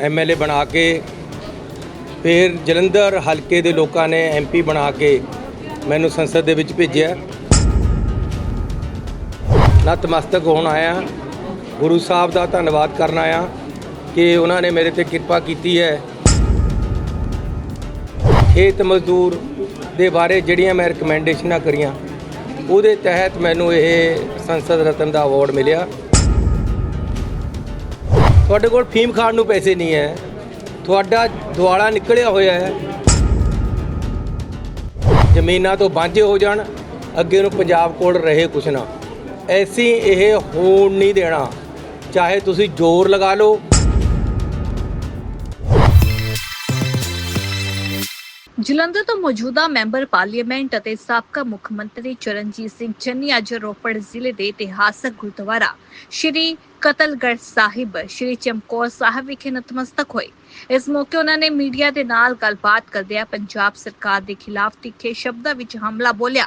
MLA ਬਣਾ ਕੇ, ਫਿਰ ਜਲੰਧਰ ਹਲਕੇ ਦੇ ਲੋਕਾਂ ਨੇ ਐਮਪੀ ਬਣਾ ਕੇ ਮੈਨੂੰ ਸੰਸਦ ਦੇ ਵਿੱਚ ਭੇਜਿਆ। ਨਤਮਸਤਕ ਹੋਣ ਆਇਆ, ਗੁਰੂ ਸਾਹਿਬ ਦਾ ਧੰਨਵਾਦ ਕਰਨ ਆਇਆ ਕਿ ਉਹਨਾਂ ਨੇ ਮੇਰੇ ਤੇ ਕਿਰਪਾ ਕੀਤੀ ਹੈ। ਖੇਤ ਮਜ਼ਦੂਰ ਦੇ ਬਾਰੇ ਜਿਹੜੀਆਂ ਮੈਂ ਰეკਮੈਂਡੇਸ਼ਨਾਂ ਕਰੀਆਂ, ਉਹਦੇ ਤਹਿਤ ਮੈਨੂੰ ਇਹ ਸੰਸਦ ਰਤਨ ਦਾ ਅਵਾਰਡ ਮਿਲਿਆ। ਤੁਹਾਡੇ ਕੋਲ ਫੀਮ ਖਾਣ ਨੂੰ ਪੈਸੇ ਨਹੀਂ ਹੈ। ਤੁਹਾਡਾ ਦੁਆਲਾ ਨਿਕਲਿਆ ਹੋਇਆ ਹੈ। ਜ਼ਮੀਨਾਂ ਤੋਂ ਵਾਂਝੇ ਹੋ ਜਾਣ, ਅੱਗੇ ਨੂੰ ਪੰਜਾਬ ਕੋਲ ਰਹੇ ਕੁਛ ਨਾ। ਐਸੀ ਇਹ ਹੋਣ ਨਹੀਂ ਦੇਣਾ। ਚਾਹੇ ਤੁਸੀਂ ਜ਼ੋਰ ਲਗਾ ਲਓ ਜਲੰਧਰ ਤੋਂ ਮੌਜੂਦਾ ਮੈਂਬਰ ਪਾਰਲੀਮੈਂਟ ਅਤੇ ਸਾਬਕਾ ਮੁੱਖ ਮੰਤਰੀ ਚਰਨਜੀਤ ਸਿੰਘ ਚੰਨੀ ਅੱਜ ਰੋਪੜ ਜ਼ਿਲ੍ਹੇ ਦੇ ਇਤਿਹਾਸਕ ਗੁਰਦੁਆਰਾ ਸ਼੍ਰੀ ਕਤਲਗੜ੍ਹ ਸਾਹਿਬ, ਸ਼੍ਰੀ ਚਮਕੌਰ ਸਾਹਿਬ ਵਿਖੇ ਨਤਮਸਤਕ ਹੋਏ। ਇਸ ਮੌਕੇ ਉਹਨਾਂ ਨੇ ਮੀਡੀਆ ਦੇ ਨਾਲ ਗੱਲਬਾਤ ਕਰਦਿਆਂ ਪੰਜਾਬ ਸਰਕਾਰ ਦੇ ਖਿਲਾਫ ਤਿੱਖੇ ਸ਼ਬਦਾਂ ਵਿੱਚ ਹਮਲਾ ਬੋਲਿਆ।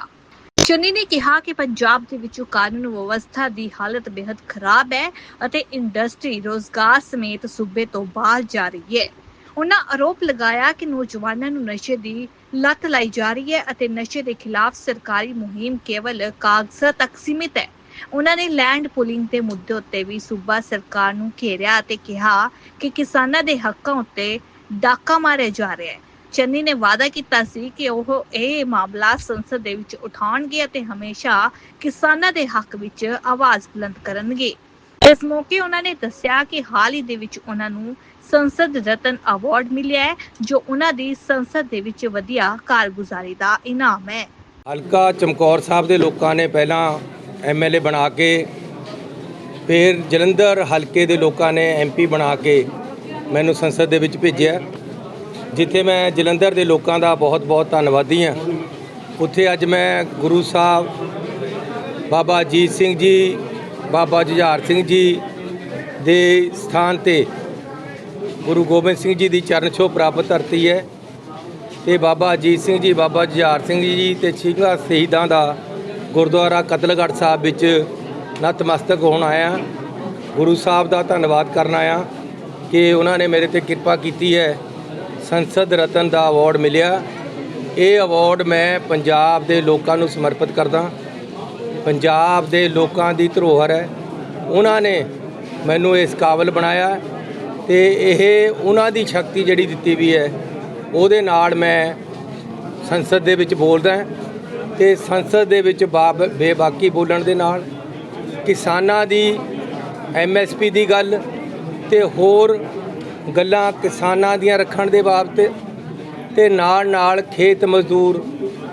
ਚੰਨੀ ਨੇ ਕਿਹਾ ਕਿ ਪੰਜਾਬ ਦੇ ਵਿੱਚ ਕਾਨੂੰਨ ਵਿਵਸਥਾ ਦੀ ਹਾਲਤ ਬੇहद ਖਰਾਬ ਹੈ ਅਤੇ ਇੰਡਸਟਰੀ ਰੋਜ਼ਗਾਰ ਸਮੇਤ ਸੂਬੇ ਤੋਂ ਬਾਹਰ ਜਾ ਰਹੀ ਹੈ। ਉਹਨਾਂ ਆਰੋਪ ਲਗਾਇਆ ਕਿ ਨੌਜਵਾਨਾਂ ਨੂੰ ਨਸ਼ੇ ਦੀ ਲਤ ਲਾਈ ਜਾ ਰਹੀ ਹੈ ਅਤੇ ਨਸ਼ੇ ਦੇ ਖਿਲਾਫ ਸਰਕਾਰੀ ਮੁਹਿੰਮ ਕੇਵਲ ਕਾਗਜ਼ਾਂ ਤੱਕ ਸੀਮਿਤ ਹੈ। ਉਹਨਾਂ ਨੇ ਲੈਂਡ ਪੁਲਿੰਗ ਦੇ ਮੁੱਦੇ ਉੱਤੇ ਵੀ ਸੂਬਾ ਸਰਕਾਰ ਨੂੰ ਘੇਰਿਆ ਅਤੇ ਕਿਹਾ ਕਿ ਕਿਸਾਨਾਂ ਦੇ ਹੱਕਾਂ ਉੱਤੇ ਡਾਕਾ ਮਾਰਿਆ ਜਾ ਰਿਹਾ ਹੈ। ਚੰਨੀ ਨੇ ਵਾਅਦਾ ਕੀਤਾ ਸੀ ਕਿ ਉਹ ਇਹ ਮਾਮਲਾ ਸੰਸਦ ਦੇ ਵਿੱਚ ਉਠਾਉਣਗੇ ਅਤੇ ਹਮੇਸ਼ਾ ਕਿਸਾਨਾਂ ਦੇ ਹੱਕ ਵਿੱਚ ਆਵਾਜ਼ ਬੁਲੰਦ ਕਰਨਗੇ। ਇਸ ਮੌਕੇ ਉਹਨਾਂ ਨੇ ਦੱਸਿਆ ਕਿ ਹਾਲ ਹੀ ਦੇ ਵਿੱਚ ਉਹਨਾਂ ਨੂੰ ਸੰਸਦ ਰਤਨ ਅਵਾਰਡ ਮਿਲਿਆ ਹੈ, ਜੋ ਉਹਨਾਂ ਦੀ ਸੰਸਦ ਦੇ ਵਿੱਚ ਵਧੀਆ ਕਾਰਗੁਜ਼ਾਰੀ ਦਾ ਇਨਾਮ ਹੈ। ਹਲਕਾ ਚਮਕੌਰ ਸਾਹਿਬ ਦੇ ਲੋਕਾਂ ਨੇ ਪਹਿਲਾਂ ਐਮਐਲਏ ਬਣਾ ਕੇ, ਫਿਰ ਜਲੰਧਰ ਹਲਕੇ ਦੇ ਲੋਕਾਂ ਨੇ ਐਮਪੀ ਬਣਾ ਕੇ ਮੈਨੂੰ ਸੰਸਦ ਦੇ ਵਿੱਚ ਭੇਜਿਆ। ਜਿੱਥੇ ਮੈਂ ਜਲੰਧਰ ਦੇ ਲੋਕਾਂ ਦਾ ਬਹੁਤ-ਬਹੁਤ ਧੰਨਵਾਦੀ ਹਾਂ। ਉੱਥੇ ਅੱਜ ਮੈਂ ਗੁਰੂ ਸਾਹਿਬ, ਬਾਬਾ ਅਜੀਤ ਸਿੰਘ ਜੀ, ਬਾਬਾ ਜੁਝਾਰ ਸਿੰਘ ਜੀ ਦੇ ਸਥਾਨ ਤੇ ਗੁਰੂ ਗੋਬਿੰਦ ਸਿੰਘ ਜੀ ਦੀ ਚਰਨ ਛੋਹ ਪ੍ਰਾਪਤ ਧਰਤੀ ਹੈ ਤੇ ਬਾਬਾ ਅਜੀਤ ਸਿੰਘ ਜੀ, ਬਾਬਾ ਜੁਝਾਰ ਸਿੰਘ ਜੀ ਤੇ ਸਿੰਘਾਂ ਸ਼ਹੀਦਾਂ ਦਾ ਗੁਰਦੁਆਰਾ ਕਤਲਗੜ੍ਹ ਸਾਹਿਬ ਵਿੱਚ ਨਤਮਸਤਕ ਹੋਣ ਆਇਆ ਗੁਰੂ ਸਾਹਿਬ ਦਾ ਧੰਨਵਾਦ ਕਰਨ ਆਇਆ ਕਿ ਉਹਨਾਂ ਨੇ ਮੇਰੇ ਤੇ ਕਿਰਪਾ ਕੀਤੀ ਹੈ। ਸੰਸਦ ਰਤਨ ਦਾ ਅਵਾਰਡ ਮਿਲਿਆ। ਇਹ ਅਵਾਰਡ ਮੈਂ ਪੰਜਾਬ ਦੇ ਲੋਕਾਂ ਨੂੰ ਸਮਰਪਿਤ ਕਰਦਾ ਪੰਜਾਬ ਦੇ ਲੋਕਾਂ ਦੀ ਧਰੋਹਰ ਹੈ। ਉਹਨਾਂ ਨੇ ਮੈਨੂੰ ਇਸ ਕਾਬਲ ਬਣਾਇਆ। ਤੇ ਇਹ ਉਹਨਾਂ ਦੀ ਸ਼ਕਤੀ ਜਿਹੜੀ ਦਿੱਤੀ ਵੀ ਹੈ, ਉਹਦੇ ਨਾਲ ਮੈਂ ਸੰਸਦ ਦੇ ਵਿੱਚ ਬੋਲਦਾ ਤੇ ਸੰਸਦ ਦੇ ਵਿੱਚ ਬਾਬ- ਬੇਬਾਕੀ ਬੋਲਣ ਦੇ ਨਾਲ ਕਿਸਾਨਾਂ ਦੀ ਐਮਐਸਪੀ ਦੀ ਗੱਲ ਤੇ ਹੋਰ ਗੱਲਾਂ ਕਿਸਾਨਾਂ ਦੀਆਂ ਰੱਖਣ ਦੇ ਬਾਬਤ ਤੇ ਨਾਲ ਨਾਲ ਖੇਤ ਮਜ਼ਦੂਰ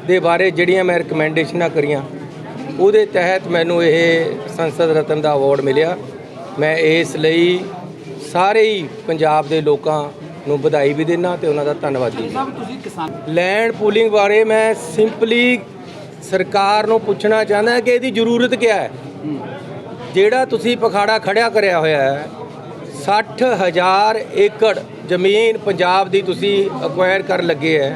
ਦੇ ਬਾਰੇ ਜਿਹੜੀਆਂ ਮੈਂ ਰეკਮੈਂਡੇਸ਼ਨਾਂ ਕਰੀਆਂ, ਉਹਦੇ ਤਹਿਤ ਮੈਨੂੰ ਇਹ ਸੰਸਦ ਰਤਨ ਦਾ ਅਵਾਰਡ ਮਿਲਿਆ। ਮੈਂ ਇਸ ਲਈ ਸਾਰੇ ਹੀ ਪੰਜਾਬ ਦੇ ਲੋਕਾਂ ਨੂੰ ਵਧਾਈ ਵੀ ਦਿੰਦਾ ਤੇ ਉਹਨਾਂ ਦਾ ਧੰਨਵਾਦੀ ਸਾਹਿਬ ਤੁਸੀਂ ਕਿਸਾਨ ਲੈਂਡ ਪੂਲਿੰਗ ਬਾਰੇ ਮੈਂ ਸਿੰਪਲੀ ਸਰਕਾਰ ਨੂੰ ਪੁੱਛਣਾ ਚਾਹੁੰਦਾ ਕਿ ਇਹਦੀ ਜ਼ਰੂਰਤ ਕੀ ਹੈ? ਜਿਹੜਾ ਤੁਸੀਂ ਪਖਾੜਾ ਖੜਿਆ ਕਰਿਆ ਹੋਇਆ ਹੈ 60000 ਏਕੜ ਜ਼ਮੀਨ ਪੰਜਾਬ ਦੀ ਤੁਸੀਂ ਅਕਵਾਇਰ ਕਰਨ ਲੱਗੇ ਹੈ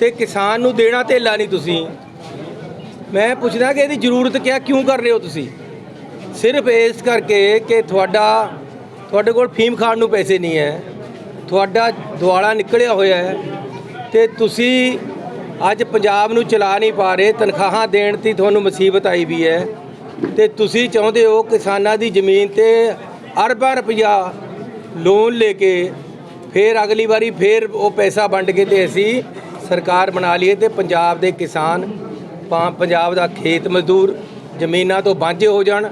ਤੇ ਕਿਸਾਨ ਨੂੰ ਦੇਣਾ ਧੇਲਾ ਨਹੀਂ ਤੁਸੀਂ। ਮੈਂ ਪੁੱਛਦਾ ਕਿ ਇਹਦੀ ਜ਼ਰੂਰਤ ਕੀ ਹੈ ਕਿਉਂ ਕਰ ਰਹੇ ਹੋ ਤੁਸੀਂ? ਸਿਰਫ ਇਸ ਕਰਕੇ ਕਿ ਤੁਹਾਡਾ ਤੁਹਾਡੇ ਕੋਲ ਫੀਮ ਖਾਣ ਨੂੰ ਪੈਸੇ ਨਹੀਂ ਹੈ। ਤੁਹਾਡਾ ਦੁਆਲਾ ਨਿਕਲਿਆ ਹੋਇਆ ਹੈ ਤੇ ਤੁਸੀਂ ਅੱਜ ਪੰਜਾਬ ਨੂੰ ਚਲਾ ਨਹੀਂ ਪਾ ਰਹੇ, ਤਨਖਾਹਾਂ ਦੇਣ ਦੀ ਤੁਹਾਨੂੰ ਮੁਸੀਬਤ ਆਈ ਵੀ ਹੈ। ਤੇ ਤੁਸੀਂ ਚਾਹੁੰਦੇ ਹੋ ਕਿਸਾਨਾਂ ਦੀ ਜ਼ਮੀਨ ਤੇ ਅਰਬਾਂ ਰੁਪਇਆ ਲੋਨ ਲੈ ਕੇ ਫਿਰ ਅਗਲੀ ਵਾਰੀ ਫਿਰ ਉਹ ਪੈਸਾ ਵੰਡ ਕੇ ਤੇ ਅਸੀਂ ਸਰਕਾਰ ਬਣਾ ਲਈਏ ਤੇ ਪੰਜਾਬ ਦੇ ਕਿਸਾਨ, ਪਾ- ਪੰਜਾਬ ਦਾ ਖੇਤ ਮਜ਼ਦੂਰ ਜ਼ਮੀਨਾਂ ਤੋਂ ਵਾਂਝੇ ਹੋ ਜਾਣ,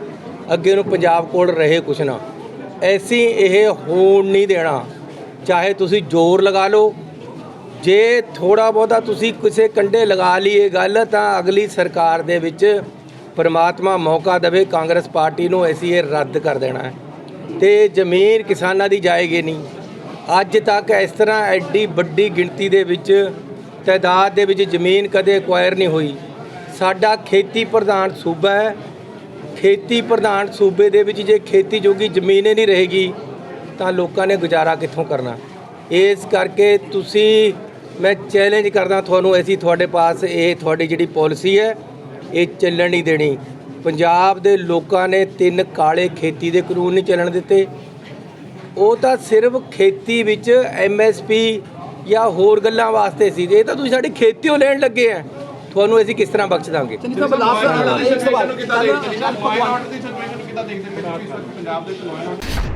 ਅੱਗੇ ਨੂੰ ਪੰਜਾਬ ਕੋਲ ਰਹੇ ਕੁਛ ਨਾ। ਐਸੀ ਇਹ ਹੋਣ ਨਹੀਂ ਦੇਣਾ। ਚਾਹੇ ਤੁਸੀਂ ਜ਼ੋਰ ਲਗਾ ਲਓ। ਜੇ ਥੋੜਾ ਬਹੁਤਾ ਤੁਸੀਂ ਕਿਸੇ ਕੰਡੇ ਲਗਾ ਲਈਏ ਗੱਲ, ਤਾਂ ਅਗਲੀ ਸਰਕਾਰ ਦੇ ਵਿੱਚ ਪਰਮਾਤਮਾ ਮੌਕਾ ਦੇਵੇ, ਕਾਂਗਰਸ ਪਾਰਟੀ ਨੂੰ ਅਸੀਂ ਇਹ ਰੱਦ ਕਰ ਦੇਣਾ ਹੈ। ਤੇ ਜ਼ਮੀਨ ਕਿਸਾਨਾਂ ਦੀ ਜਾਏਗੀ ਨਹੀਂ। ਅੱਜ ਤੱਕ ਇਸ ਤਰ੍ਹਾਂ ਐਡੀ ਵੱਡੀ ਗਿਣਤੀ ਦੇ ਵਿੱਚ, ਤਾਦਾਦ ਦੇ ਵਿੱਚ ਜ਼ਮੀਨ ਕਦੇ ਐਕਵਾਇਰ ਨਹੀਂ ਹੋਈ। ਸਾਡਾ ਖੇਤੀ ਪ੍ਰਧਾਨ ਸੂਬਾ ਹੈ। ਖੇਤੀ ਪ੍ਰਧਾਨ ਸੂਬੇ ਦੇ ਵਿੱਚ ਜੇ ਖੇਤੀ ਜੋਗੀ ਜ਼ਮੀਨ ਹੀ ਨਹੀਂ ਰਹੇਗੀ, ਤਾਂ ਲੋਕਾਂ ਨੇ ਗੁਜ਼ਾਰਾ ਕਿੱਥੋਂ ਕਰਨਾ? ਇਸ ਕਰਕੇ ਤੁਸੀਂ, ਮੈਂ ਚੈਲੰਜ ਕਰਦਾ ਤੁਹਾਨੂੰ ਅਸੀਂ ਤੁਹਾਡੇ ਪਾਸ, ਇਹ ਤੁਹਾਡੀ ਜਿਹੜੀ ਪਾਲਿਸੀ ਹੈ, ਇਹ ਚੱਲਣ ਨਹੀਂ ਦੇਣੀ। ਪੰਜਾਬ ਦੇ ਲੋਕਾਂ ਨੇ ਤਿੰਨ ਕਾਲੇ ਖੇਤੀ ਦੇ ਕਾਨੂੰਨ ਨਹੀਂ ਚੱਲਣ ਦਿੱਤੇ। ਉਹ ਤਾਂ ਸਿਰਫ ਖੇਤੀ ਵਿੱਚ ਐਮਐਸਪੀ ਜਾਂ ਹੋਰ ਗੱਲਾਂ ਵਾਸਤੇ ਸੀ। ਇਹ ਤਾਂ ਤੁਸੀਂ ਸਾਡੀ ਖੇਤੀਓ ਲੈਣ ਲੱਗੇ ਆ। ਤੁਹਾਨੂੰ ਅਸੀਂ ਕਿਸ ਤਰ੍ਹਾਂ ਬਖਸ਼ ਦਾਂਗੇ ਚੰਨੀ ਸਾਹਿਬ ਲਾਸਟ ਇੱਕ ਸਵਾਲ।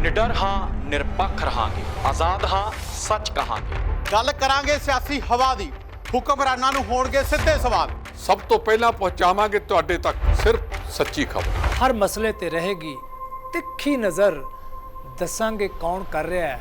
ਨਿਡਰ ਹਾਂ ਨਿਰਪੱਖ ਰਹਾਂਗੇ। ਆਜ਼ਾਦ ਹਾਂ ਸੱਚ ਕਹਾਂਗੇ। ਗੱਲ ਕਰਾਂਗੇ ਸਿਆਸੀ ਹਵਾ ਦੀ। ਹੁਕਮਰਾਨਾਂ ਨੂੰ ਹੋਣਗੇ ਸਿੱਧੇ ਸਵਾਲ। ਸਭ ਤੋਂ ਪਹਿਲਾਂ ਪਹੁੰਚਾਵਾਂਗੇ ਤੁਹਾਡੇ ਤੱਕ ਸਿਰਫ ਸੱਚੀ ਖਬਰ। ਹਰ ਮਸਲੇ ਤੇ ਰਹੇਗੀ ਤਿੱਖੀ ਨਜ਼ਰ। ਦੱਸਾਂਗੇ ਕੌਣ ਕਰ ਰਿਹਾ ਹੈ।